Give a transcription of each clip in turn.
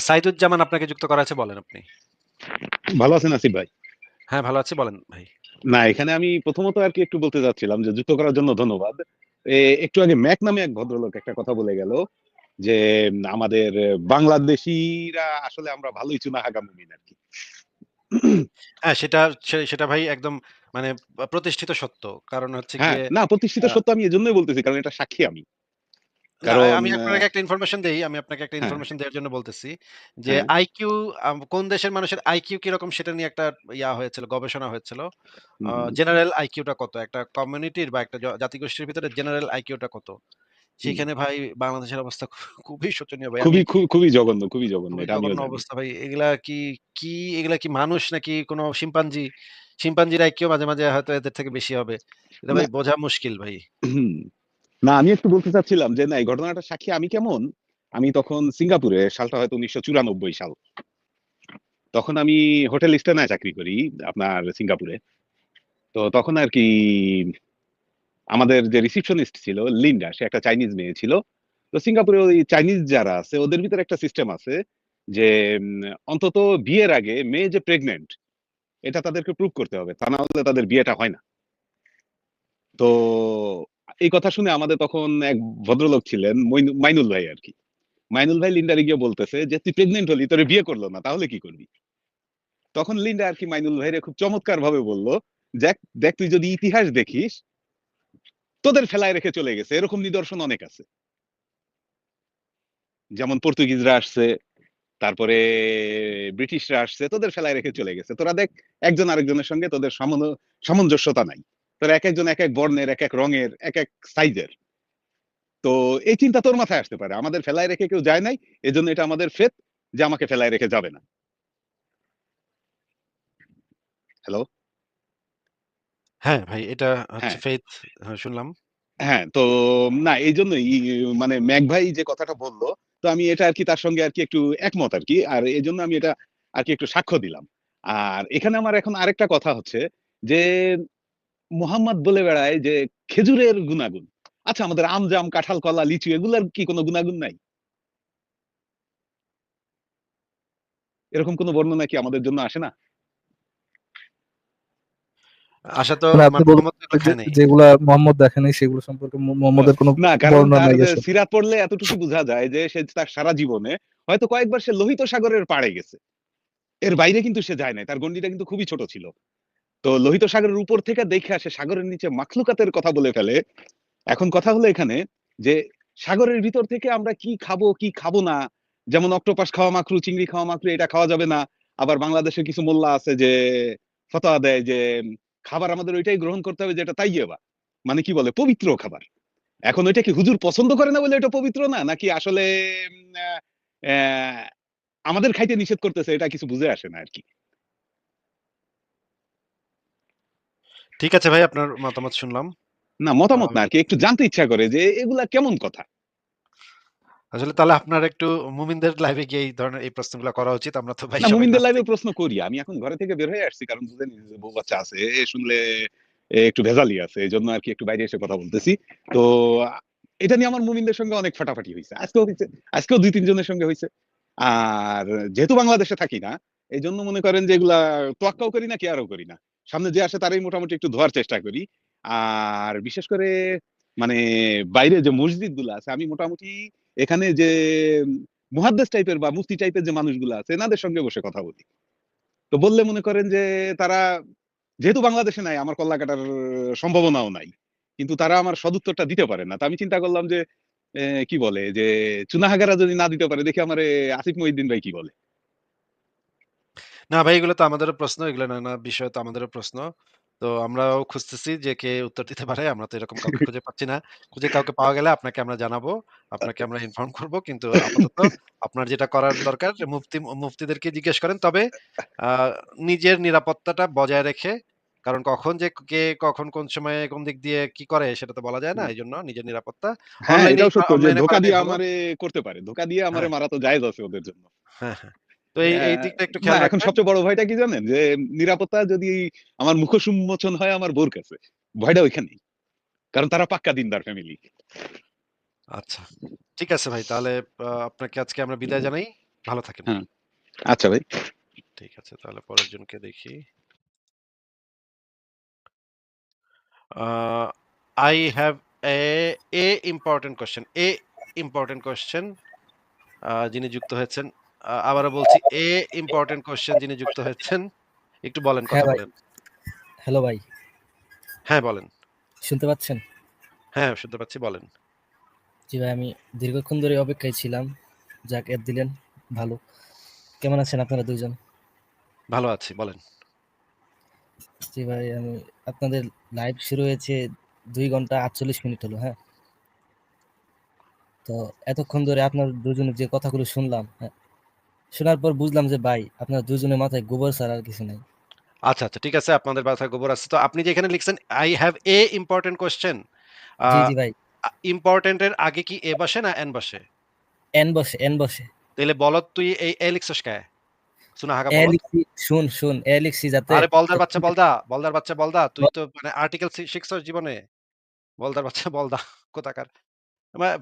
সাইদুজ্জামান আপনাকে যুক্ত করা আছে বলেন আপনি। ভালো আছেন আসিফ ভাই? হ্যাঁ, ভালো আছি বলেন ভাই। না, এখানে আমি প্রথমত আরকি একটু বলতে চাচ্ছিলাম যে যুক্ত করার জন্য ধন্যবাদ। একটু আগে ম্যাক নামে এক ভদ্রলোক একটা কথা বলে গেল যে আমাদের বাংলাদেশীরা আসলে আমরা ভালোই চুনা চুনাহাগা মুমিন আরকি। হ্যাঁ, সেটা সেটা ভাই একদম মানে প্রতিষ্ঠিত সত্য। কারণ হচ্ছে হ্যাঁ, না প্রতিষ্ঠিত সত্য আমি এজন্যই বলতেছি কারণ এটা সাক্ষী আমি। কারণ আমি আপনাকে একটা ইনফরমেশন দেই। আমি আপনাকে একটা হ্যাঁ। ইনফরমেশন দেওয়ার জন্য বলতেছি। যে হ্যাঁ। আইকিউ কোন দেশের মানুষের আইকিউ কীরকম সেটা নিয়ে একটা ইয়া হয়েছিল, গবেষণা হয়েছিল। জেনারেল আইকিউটা কত? একটা কমিউনিটির বা একটা জাতিগোষ্ঠীর ভিতরে জেনারেল আইকিউটা কত? সেখানে ভাই বাংলাদেশের অবস্থা খুবই শোচনীয় ভাই। খুবই খুবই জঘন্য, খুবই জঘন্য এটা জঘন্য অবস্থা ভাই। এগুলা কি, কি এগুলা কি মানুষ নাকি কোন শিম্পাঞ্জি? শিম্পাঞ্জির আইকিউ মাঝে, মাঝে হয়তো এদের থেকে বেশি হবে। এটা ভাই বোঝা মুশকিল ভাই। না, আমি একটু বলতে চাচ্ছিলাম যে, না, এই ঘটনাটার সাক্ষী আমি কেমন? আমি তখন সিঙ্গাপুরে, সালটা হয়তো ১৯৯৪ সাল। তখন আমি হোটেল স্টেনায় চাকরি করি, আপনার সিঙ্গাপুরে। তো তখন আরকি আমাদের যে রিসেপশনিস্ট ছিল, লিন্ডা, সে একটা চাইনিজ মেয়ে ছিল। তো সিঙ্গাপুরে ওই চাইনিজ যারা আছে, ওদের ভিতরে একটা সিস্টেম আছে যে অন্তত বিয়ের আগে মেয়ে যে প্রেগনেন্ট, এটা তাদেরকে প্রুভ করতে হবে। তা না হলে তাদের বিয়েটা হয় না। তো এই কথা শুনে আমাদের তখন এক ভদ্রলোক ছিলেন মাইনুল ভাই আরকি। মাইনুল ভাই লিন্ডারে গিয়ে বলতেছে যে, "তুই প্রেগন্যান্ট হলি, তোরে বিয়ে করল না। তাহলে কি করবি?" তখন লিন্ডা আরকি মাইনুল ভাইরে খুব চমৎকারভাবে বলল, "দেখ, দেখ তুই যদি ইতিহাস দেখিস তোদের ফেলায় রেখে চলে গেছে। এরকম নিদর্শন অনেক আছে।" যেমন পর্তুগিজরা আসছে, তারপরে ব্রিটিশরা আসছে, তোদের ফেলায় রেখে চলে গেছে। তোরা দেখ একজন আরেকজনের সঙ্গে তোদের সামঞ্জস্যতা নাই। তোরা এক এক বর্ণের, এক এক রঙের, এক এক সাইজের। তো এই চিন্তা তোর মাথায় আসতে পারে। আমাদের ফেলায় রেখে কেউ যায় নাই। এজন্য এটা আমাদের ফেত যে আমাকে ফেলায় রেখে যাবে না। হ্যালো? হ্যাঁ, ভাই এটা হচ্ছে হ্যাঁ। হ্যাঁ, শুনলাম। হ্যাঁ, তো না এইজন্যই ই মানে ম্যাক ভাই যে কথাটা বলল, তো আমি এটা আরকি তার সঙ্গে আরকি একটু একমত আরকি। আর এজন্য আমি এটা আরকি একটু সাক্ষ্য দিলাম। আর এখানে আমার এখন আরেকটা কথা হচ্ছে যে মোহাম্মদ বলে বেড়ায় যে খেজুরের গুনাগুন। আচ্ছা আমাদের আম, জাম, কাঁঠাল, কলা, লিচু এগুলার কি কোন গুনাগুন নাই? এরকম কোন বর্ণনা কি আমাদের জন্য আসে না? আশা তো। যেগুলা মোহাম্মদ দেখে নাই সেগুলো সম্পর্কে মোহাম্মদের কোন না কারণ। সিরাত পড়লে এতটুকু বুঝা যায় যে সে তার সারা জীবনে হয়তো কয়েকবার সে লোহিত সাগরের পাড়ে গেছে। এর বাইরে কিন্তু সে যায় নাই। তার গন্ডিটা কিন্তু খুবই ছোট ছিল। তো লোহিত সাগরের উপর থেকে দেইখা সে সাগরের নিচে মাখলুকাতের কথা বলে ফেলে। এখন কথা হলো এখানে যে সাগরের ভিতর থেকে আমরা কি খাব, কি খাব না, যেমন অক্টোপাস খাওয়া মাকরু, চিংড়ি খাওয়া মাকরু এটা খাওয়া যাবে না। আবার বাংলাদেশের কিছু মোল্লা আছে যে ফতোয়া দেয় যে খাবার আমাদের ঐটাই গ্রহণ করতে হবে যেটা তাইয়েবা। মানে কি বলে পবিত্র খাবার। এখন ওইটা কি হুজুর পছন্দ করে না বলে এটা পবিত্র না? নাকি আসলে আমাদের খাইতে নিষেধ করতেছে এটা কিছু বুঝে আসে না আরকি। ঠিক আছে ভাই আপনার মতামত শুনলাম। না মতামত না আরকি একটু জানতে ইচ্ছা করে যে এগুলা কেমন কথা? আসলে তাহলে আপনার একটু মুমিনদের লাইভে গিয়ে এই ধরনের এই প্রশ্নগুলা করা উচিত। আমরা তো ভাই মুমিনদের লাইভে প্রশ্ন করি। আমি এখন ঘরে থেকে বের হয়ে আসছি কারণ বুঝেনই যে বউ বাচ্চা আছে। এ শুনলে একটু ভেজালই আছে। এজন্য আরকি একটু বাইরে এসে কথা বলতেছি। তো এটা নিয়ে আমার মুমিনদের সঙ্গে অনেক ফাটাফাটি হইছে। আজকেও হইছে। আজকেও ২-৩ জনের সঙ্গে হইছে। আর যেহেতু বাংলাদেশে থাকি না, এই জন্য মনে করেন যে এগুলা তোয়াক্কাও করি না, কেয়ারও করি না। সামনে যে আসে তারাই মোটামুটি একটু ধোয়ার চেষ্টা করি। আর বিশেষ করে মানে বাইরে যে মসজিদগুলা আছে, আমি মোটামুটি এখানে যে মুহাদ্দিস টাইপের বা মুফতি টাইপের যে মানুষগুলা আছে, এনাদের সঙ্গে বসে কথা বলি। তো বললে মনে করেন যে তারা যেহেতু বাংলাদেশে নাই, আমার কল্লা কাটার সম্ভাবনাও নাই। কিন্তু তারা আমার সদুত্তরটা দিতে পারে না। তো আমি চিন্তা করলাম যে কি বলে যে চুনাহাগারা যদি না দিতে পারে, দেখি আমারে আসিফ মহিউদ্দিন ভাই কি বলে? না ভাই এগুলো তো আমাদেরও প্রশ্ন। এগুলো নানা বিষয় তো আমাদেরও প্রশ্ন। তো আমরাও খুঁজতেছি যে কে উত্তর দিতে পারে। আমরা তো এরকম কাউকে খুঁজে পাচ্ছি না। খুঁজে কাউকে পাওয়া গেলে আপনাকে আমরা জানাব। আপনাকে আমরা ইনফর্ম করব। কিন্তু আপাতত আপনার যেটা করার দরকার যে মুফতি মুফতিদেরকে জিজ্ঞেস করেন। তবে আ নিজের নিরাপত্তাটা বজায় রেখে কারণ কখন যে কে কখন কোন সময়ে কোন দিক দিয়ে কি করে সেটা তো বলা যায় না। হুম। এজন্য নিজের নিরাপত্তা হ্যাঁ, অনলাইনে এটাও সত্য যে অনলাইনে ধোঁকা করাটাই দিয়ে ভালো। আমারে করতে পারে। ধোঁকা দিয়ে আমারে হ্যাঁ। মারা তো জায়েজ আছে ওদের জন্য। হ্যাঁ, হ্যাঁ। তো এই, এই দিকটা একটু খেয়াল এখন সবচেয়ে বড় ভয়টা কি জানেন? যে নিরাপত্তা যদি আমার মুখোশ উন্মোচন হয় আমার বউর কাছে। ভয়টা ওইখানেই। কারণ তারা পাক্কা দিনদার ফ্যামিলি। আচ্ছা। ঠিক আছে ভাই। তাহলে আপনাকে আজকে আমরা বিদায় জানাই। ভালো থাকেন। হ্যাঁ। আচ্ছা ভাই। ঠিক আছে তাহলে পরের জনকে দেখি। আ I have A a important question. A important question আ যিনি যুক্ত হয়েছেন। আবারও বলছি a important question যিনি যুক্ত হয়েছেন। একটু বলেন, হ্যাঁ কথা বলেন। হ্যালো ভাই। হ্যাঁ, বলেন। শুনতে পাচ্ছেন? হ্যাঁ, শুনতে পাচ্ছি বলেন। জি ভাই আমি দীর্ঘক্ষণ ধরে অপেক্ষায় ছিলাম। যাক এর দিলেন ভালো। কেমন আছেন আপনারা ২ জন? ভালো আছি, বলেন। জি ভাই আমি আপনাদের লাইভ শুরু হয়েছে দুই ঘণ্টা ৪৮ মিনিট হলো, হ্যাঁ? তো এতক্ষণ ধরে আপনার দুজনের যে কথাগুলো শুনলাম, হ্যাঁ? শোনার পর বুঝলাম যে ভাই আপনার ২ জনের মাথায় গোবর ছাড়া আর কিছু নাই। আচ্ছা, আচ্ছা ঠিক আছে আপনাদের মাথায় গোবর আছে। তো আপনি যে এখানে লিখছেন I have a important question আ জি, জি ভাই। ইম্পোর্টেন্ট এর আগে কি এ বসে না এন বসে? এন বসে, এন বসে। তাইলে বলত তুই এই এ লিখছস কে? এ বলত। লিখছি শুন, শুন এ লিখছি যাতে আরে বলদার বাচ্চা বলদা, বলদার বাচ্চা বলদা। তুই তো মানে আর্টিকেল শিখছস জীবনে? বলদার বাচ্চা বলদা কোথাকার।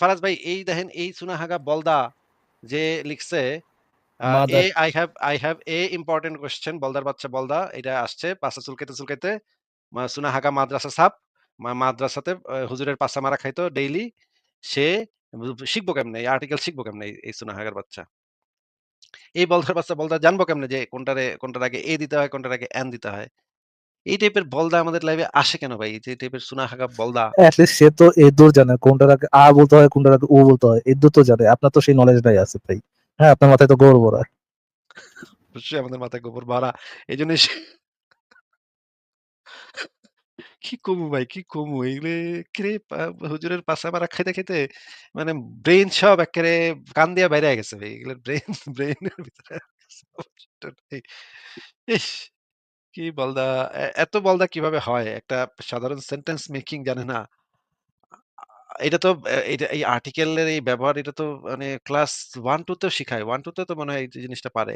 ফারাজ ভাই এই দেখেন এই সুনাহাগা বলদা যে লিখছে এ I have I have a important question বলদার বাচ্চা বলদা এটা আসছে পাছা চুলকাইতে, চুলকাইতে মা সুনাহাগা মাদ্রাসা মা মাদ্রাসাতে হুজুরের মারা খাইতো ডেইলি। সে শিখব কেমনে? এই আর্টিকেল শিখব কেমনে এই এই সুনাহাগার বাচ্চা? এই বলদার বাচ্চা বলদা জানব কেমনে যে কোনটারে কোনটার আগে এ দিতে হয়, কোনটার আগে এন দিতে হয়? এই টাইপের বলদা আমাদের লাইভে আসে কেন ভাই? যে টাইপের সুনাহাগা বলদা। সে তো এদুর জানে কোনটার আগে আ বলতে হয়, কোনটার আগে ও বলতে হয়। এদুর তো জানে। আপনার তো সেই নলেজটাই আছে ভাই। হ্যাঁ, আপনার মাথায় তো গোবর ভরা। অবশ্যই আমাদের মাথায় গোবর ভরা। এজন্যই সে কি কমু ভাই, কি কমু? এগুলো পা হুজুরের পাছা মারা খাইতে, খাইতে মানে ব্রেইন সব এক্কেরে কান দিয়া বাইরে গেছে ভাই। এগুলোর ব্রেইন ব্রেইনের ভিতরে! কি বলদা এত বলদা কীভাবে হয়? একটা সাধারণ সেন্টেন্স মেকিং জানে না। এটা তো এ এটা এই আর্টিকেলের এই ব্যবহার এটা তো মানে ক্লাস 1-2 তেও শিখায়। 1-2 তে তো মনে হয় এই জিনিসটা পারে।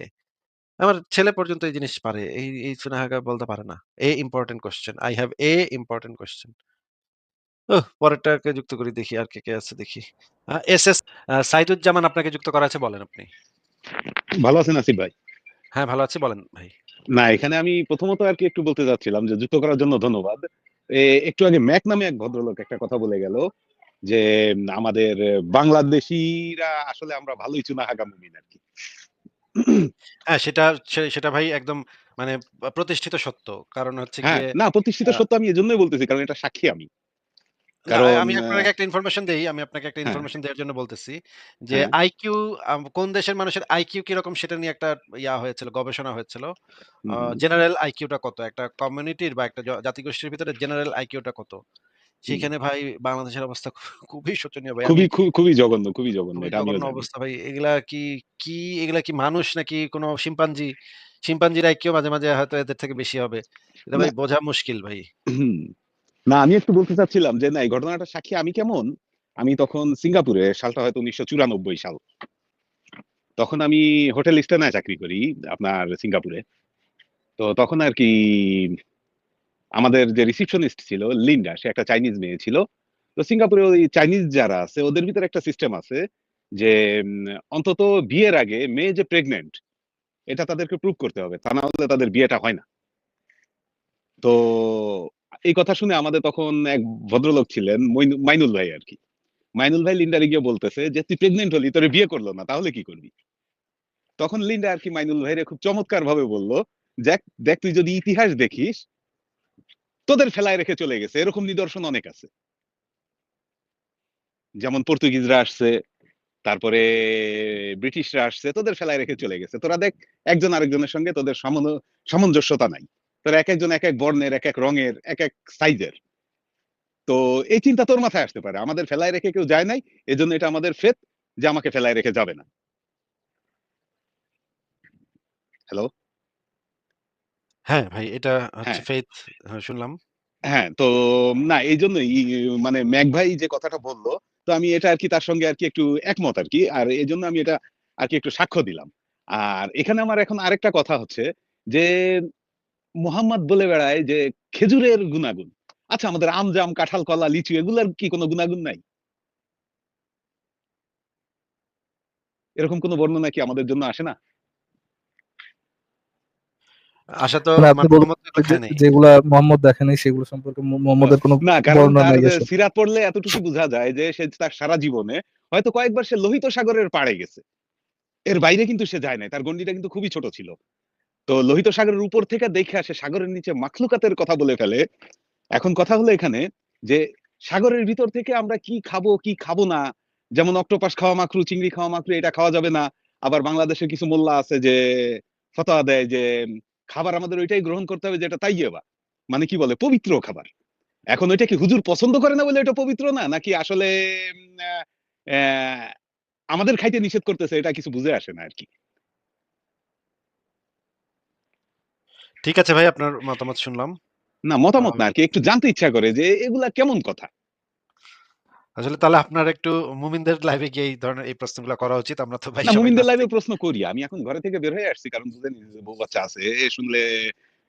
আমার ছেলে পর্যন্ত এই জিনিস পারে। এই এই সুনাহাগা বলতে পারে না। A important question. I have a important question. ওহ! পরেরটাকে যুক্ত করি দেখি আর কে, কে আছে দেখি। আ এসএস আ সাইদুজ্জামান আপনাকে যুক্ত করা আছে বলেন আপনি। ভালো আছেন আসিফ ভাই? হ্যাঁ, ভালো আছি বলেন ভাই। না এখানে আমি প্রথমত আরকি একটু বলতে চাচ্ছিলাম যে যুক্ত করার জন্য ধন্যবাদ। এ একটু আগে ম্যাক নামে এক ভদ্রলোক একটা কথা বলে গেল যে আমাদের বাংলাদেশিরা আসলে আমরা ভালোই চুনাহাগা মুমিন আরকি। হ্যাঁ, সেটা সেটা ভাই একদম মানে প্রতিষ্ঠিত সত্য। কারণ হচ্ছে হ্যাঁ, না প্রতিষ্ঠিত সত্য আমি এজন্যই বলতেছি কারণ এটা সাক্ষী আমি। কারণ আমি আপনাকে একটা ইনফরমেশন দেই। আমি আপনাকে একটা হ্যাঁ। ইনফরমেশন দেওয়ার জন্য বলতেছি। যে হ্যাঁ। আইকিউ কোন দেশের মানুষের আইকিউ কীরকম সেটা নিয়ে একটা ইয়া হয়েছিল, গবেষণা হয়েছিল। জেনারেল আইকিউটা কত? একটা কমিউনিটির বা একটা জাতিগোষ্ঠীর ভিতরে জেনারেল আইকিউটা কত? সেখানে ভাই বাংলাদেশের অবস্থা খুবই শোচনীয় ভাই। খুবই খুবই জঘন্য, খুবই জঘন্য এটা। অবস্থা ভাই। এগুলা কি, কি এগুলা কি মানুষ নাকি কোনো শিম্পাঞ্জি? শিম্পাঞ্জির আইকিউ মাঝে, মাঝে হয়তো এদের থেকে বেশি হবে। এটা ভাই বোঝা মুশকিল ভাই। না আমি একটু বলতে চাচ্ছিলাম যে না এই ঘটনাটার সাক্ষী আমি কেমন? আমি তখন সিঙ্গাপুরে সালটা হয়তো ১৯৯৪ সাল। তখন আমি হোটেল স্টেনায় চাকরি করি আপনার সিঙ্গাপুরে। তো তখন আরকি আমাদের যে রিসেপশনিস্ট ছিল লিন্ডা সে একটা চাইনিজ মেয়ে ছিল। তো সিঙ্গাপুরে ওই চাইনিজ যারা আছে ওদের ভিতরে একটা সিস্টেম আছে যে অন্তত বিয়ের আগে মেয়ে যে প্রেগন্যান্ট এটা তাদেরকে প্রুভ করতে হবে। তা না হলে তাদের বিয়েটা হয় না। তো এই কথা শুনে আমাদের তখন এক ভদ্রলোক ছিলেন মাইনুল ভাই আর কি মাইনুল ভাই লিন্ডারে গিয়ে বলতেছে যে, "তুই প্রেগনেন্ট হলি, তোরে বিয়ে করল না। তাহলে কি করবি?" তখন লিন্ডা আর কি মাইনুল ভাইরে খুব চমৎকারভাবে বলল, "দেখ, দেখ তুই যদি ইতিহাস দেখিস তোদের ফেলায় রেখে চলে গেছে। এরকম নিদর্শন অনেক আছে।" যেমন পর্তুগিজরা আসছে, তারপরে ব্রিটিশরা আসছে, তোদের ফেলায় রেখে চলে গেছে। তোরা দেখ একজন আরেকজনের সঙ্গে তোদের সামঞ্জস্যতা নাই। তোরা এক একজন এক একেক বর্ণের, একেক রঙের, একেক সাইজের। তো এই চিন্তা তোর মাথায় আসতে পারে। আমাদের ফেলায় রেখে কেউ যায় নাই। এজন্য এটা আমাদের ফেত যে আমাকে ফেলায় রেখে যাবে না। হ্যালো? হ্যাঁ, ভাই এটা হচ্ছে হ্যাঁ। ফেইথ হ্যাঁ, শুনলাম। হ্যাঁ, তো না এইজন্যই ই মানে ম্যাক ভাই যে কথাটা বলল, তো আমি এটা আরকি তার সঙ্গে আরকি একটু একমত আরকি। আর এজন্য আমি এটা আরকি একটু সাক্ষ্য দিলাম। আর এখানে আমার এখন আরেকটা কথা হচ্ছে যে মোহাম্মদ বলে বেড়ায় যে খেজুরের গুনাগুন। আচ্ছা আমাদের আম, জাম, কাঁঠাল, কলা, লিচু এগুলার কি কোন গুনাগুন নাই? এরকম কোনো বর্ণনা কি আমাদের জন্য আসে না আশা তো মানে মোহাম্মদ। যেগুলা দেখেনি সেগুলো সম্পর্কে মোহাম্মদের কোনো বর্ণনা নাই সিরাত পড়লে এতটুকু বোঝা যায় যে সে তার সারা জীবনে হয়তো কয়েকবার সে লোহিত সাগরের পাড়ে গেছে। এর বাইরে কিন্তু সে যায় নাই তার গন্ডিটা কিন্তু খুবই ছোট ছিল। তো লোহিত সাগরের উপর থেকে দেখে আসে সাগরের নিচে মাখলুকাতের কথা বলে ফেলে। এখন কথা হলো এখানে যে সাগরের ভিতর থেকে আমরা কি খাব কি খাব না? যেমন অক্টোপাস খাওয়া মাকরু চিংড়ি খাওয়া মাকরু এটা খাওয়া যাবে না। আবার বাংলাদেশে কিছু মোল্লা আছে যে ফতোয়া দেয় যে খাবার আমাদের ওইটাই গ্রহণ করতে হবে যেটা তাইয়েবা মানে কি বলে? পবিত্র খাবার। এখন ওইটা কি হুজুর পছন্দ করে না বলে এটা পবিত্র না? নাকি আসলে আমাদের খাইতে নিষেধ করতেছে এটা কিছু বুঝে আসে না আর কি ঠিক আছে ভাই আপনার মতামত শুনলাম। না মতামত না আর কি একটু জানতে ইচ্ছা করে যে এগুলা কেমন কথা? আসলে তাহলে আপনার একটু মুমিনদের লাইভে গিয়ে এই ধরনের এই প্রশ্নগুলো করা উচিত। আমরা তো ভাই না সবাই মুমিনদের লাইভে প্রশ্ন করি। আমি এখন ঘরে থেকে বের হয়ে আসছি কারণ বুঝেনি যে বউ বাচ্চা আছে এ শুনলে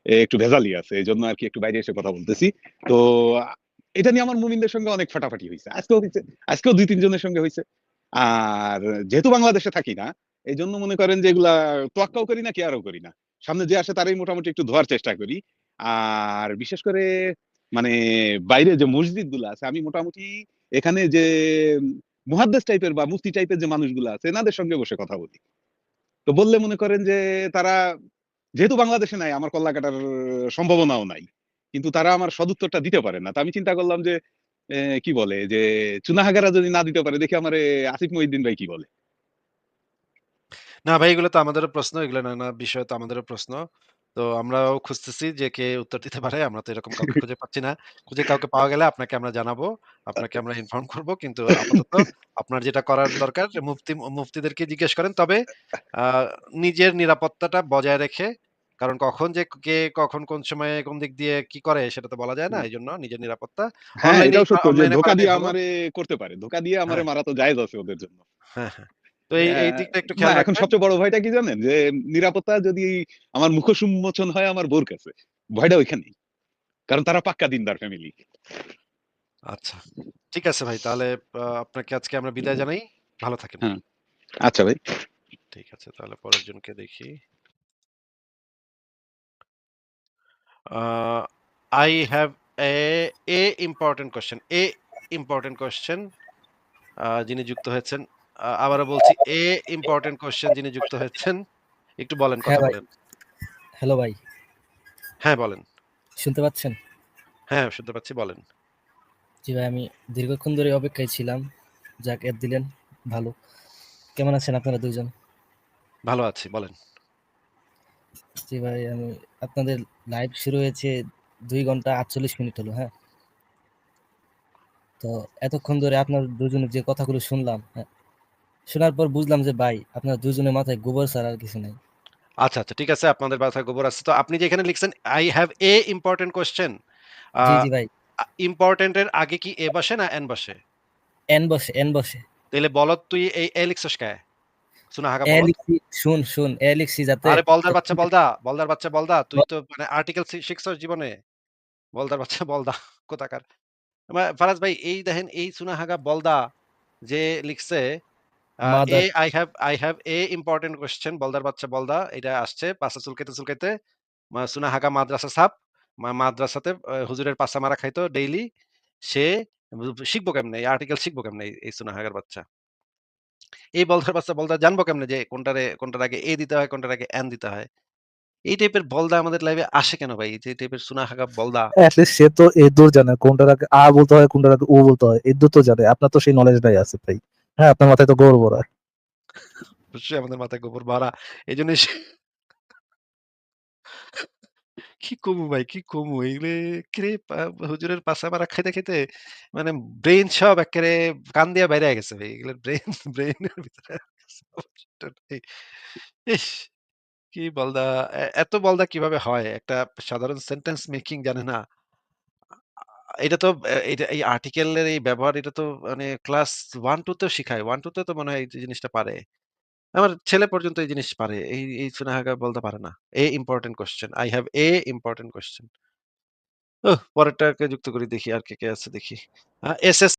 একটু ভেজালি আছে এই জন্য আর কি একটু বাইরে এসে কথা বলতেছি। তো এটা নিয়ে আমার মুমিনদের সঙ্গে অনেক ফাটাফাটি হয়েছে আজকেও হয়েছে আজকেও দুই তিনজনের সঙ্গে হয়েছে আর যেহেতু বাংলাদেশে থাকি না এই জন্য মনে করেন যে এগুলা তোয়াক্কাও করি না কেয়ারও করি না। সামনে যে আসে তারাই মোটামুটি একটু ধোয়ার চেষ্টা করি। আর বিশেষ করে মানে বাইরে যে মসজিদগুলো আছে আমি মোটামুটি এখানে যে মুহাদ্দেস টাইপের বা মুফতি টাইপের যে মানুষগুলো আছে, এনাদের সঙ্গে বসে কথা বলি তো বললে মনে করেন যে, তারা যেহেতু বাংলাদেশে নাই, আমার কল্লা কাটার সম্ভাবনাও নাই, কিন্তু তারা আমার সদুত্তরটা দিতে পারে না তো আমি চিন্তা করলাম যে কি বলে, যে, চুনাহাগারা যদি না দিতে পারে, দেখি আমার আসিফ মহিউদ্দিন ভাই কি বলে না ভাই, এগুলো তো আমাদেরও প্রশ্ন। এগুলো নানা বিষয় তো আমাদের প্রশ্ন। তো আমরাও খুঁজতেছি যে কে উত্তর দিতে পারে। আমরা তো এরকম কাউকে খুঁজে পাচ্ছি না। খুঁজে কাউকে পাওয়া গেলে আপনাকে আমরা জানাব। আপনাকে আমরা ইনফর্ম করব। কিন্তু আপাতত আপনার যেটা করার দরকার যে মুফতি মুফতিদেরকে জিজ্ঞেস করেন। তবে আ নিজের নিরাপত্তাটা বজায় রেখে কারণ কখন যে কে কখন কোন সময়ে কোন দিক দিয়ে কি করে সেটা তো বলা যায় না। এইজন্য নিজের নিরাপত্তা হ্যাঁ এটাও সত্য যে অনলাইনে ধোকা দিয়ে ভালো। আমারে করতে পারে ধোকা দিয়ে আমারে হ্যাঁ। মারা তো জায়েজ আছে ওদের জন্য হ্যাঁ, হ্যাঁ। তো এই এই দিকটা একটু খেয়াল এখন সবচেয়ে বড় ভয়টা কি জানেন যে নিরাপত্তা যদি আমার মুখ সুমোচন হয় আমার বোর কাছে ভয়টা ওইখানেই কারণ তারা পাক্কা দিনদার ফ্যামিলি আচ্ছা। ঠিক আছে ভাই। তাহলে আপনাকে আজকে আমরা বিদায় জানাই। ভালো থাকেন। হ্যাঁ আচ্ছা ভাই ঠিক আছে। তাহলে পরের জনকে দেখি। আ I have A a important question. A important question আ যিনি যুক্ত হয়েছেন। আবারও বলছি এ important কোশ্চেন যিনি যুক্ত হয়েছেন। একটু বলেন হ্যাঁ কথা বলেন। হ্যালো ভাই। হ্যাঁ, বলেন। শুনতে পাচ্ছেন? হ্যাঁ, শুনতে পাচ্ছি বলেন। জি ভাই আমি দীর্ঘক্ষণ ধরে অপেক্ষায় ছিলাম। যাক এর দিলেন। ভালো। কেমন আছেন আপনারা ২ জন? ভালো আছি। বলেন। জি ভাই আমি আপনাদের লাইভ শুরু হয়েছে দুই ঘণ্টা ৪৮ মিনিট হলো, হ্যাঁ? তো এতক্ষণ ধরে আপনার দুজনের যে কথাগুলো শুনলাম, হ্যাঁ? শোনার পর বুঝলাম যে ভাই আপনার দুজনের মাথায় গোবর ছাড়া আর কিছু নাই। আচ্ছা, আচ্ছা। ঠিক আছে। আপনাদের মাথায় গোবর আছে। তো আপনি যে এখানে লিখছেন I have a important question আ জি, জি ভাই। ইম্পোর্টেন্ট এর আগে কি এ বসে না এন বসে? এন বসে, এন বসে। তাইলে বলত তুই এই এ লিখছস কে? সুনাহাগা এ বলত। লিখছি শুন, শুন এ লিখছি যাতে আরে বলদার বাচ্চা বলদা, বলদার বাচ্চা বলদা। তুই তো মানে আর্টিকেল শিখছস জীবনে? বলদার বাচ্চা বলদা কোথাকার। মা ফারাজ ভাই এই দেখেন এই সুনাহাগা বলদা যে লিখছে আ a mother I have I have a important question বলদার বাচ্চা বলদা এটা আসছে পাছা চুলকাইতে, চুলকাইতে মা সুনাহাগা মাদ্রাসা মা মাদ্রাসাতে হুজুরের পাছা মারা খাইতো ডেইলি। সে শিখব কেমনে? আর্টিকেল শিখব কেমনে এই এই সুনাহাগার বাচ্চা? এই বলদার বাচ্চা বলদা জানব কেমনে যে কোনটারে কোনটার আগে এ দিতে হয়, কোনটার আগে এন দিতে হয়? এই টাইপের বলদা আমাদের লাইভে আসে কেন ভাই? এই যে টাইপের সুনাহাগা বলদা। সে তো এদুর জানে কোনটার আগে আ বলতে হয় কোনটার আগে ও বলতে হয় এদুর তো জানে আপনার তো সেই নলেজটাই আছে ভাই হ্যাঁ আপনার মাথায় তো গোবর ভরা অবশ্যই আমাদের মাথায় গোবর ভরা। এজন্যই সে কি কমু ভাই, কি কমু? এগুলো পা হুজুরের পাছা মারা খাইতে, খাইতে মানে ব্রেন সব এক্কেরে কান দিয়া বাইরে গেছে ভাই। এগুলোর ব্রেইন ব্রেইনের ভিতরে! কি বলদা এত বলদা কীভাবে হয়? একটা সাধারণ সেন্টেন্স মেকিং জানে না। এটা তো এই আর্টিকেলের এই ব্যবহার এটা তো মানে ক্লাস 1-2 তেও শিখায়। 1-2 তে তো মনে হয় এই জিনিসটা পারে। আমার ছেলে পর্যন্ত এই জিনিস পারে। এই এই সুনাহাগা বলতে পারে না। A important question I have a important question oh! পরেরটাকে যুক্ত করি দেখি আর কে, কে আছে দেখি। S SS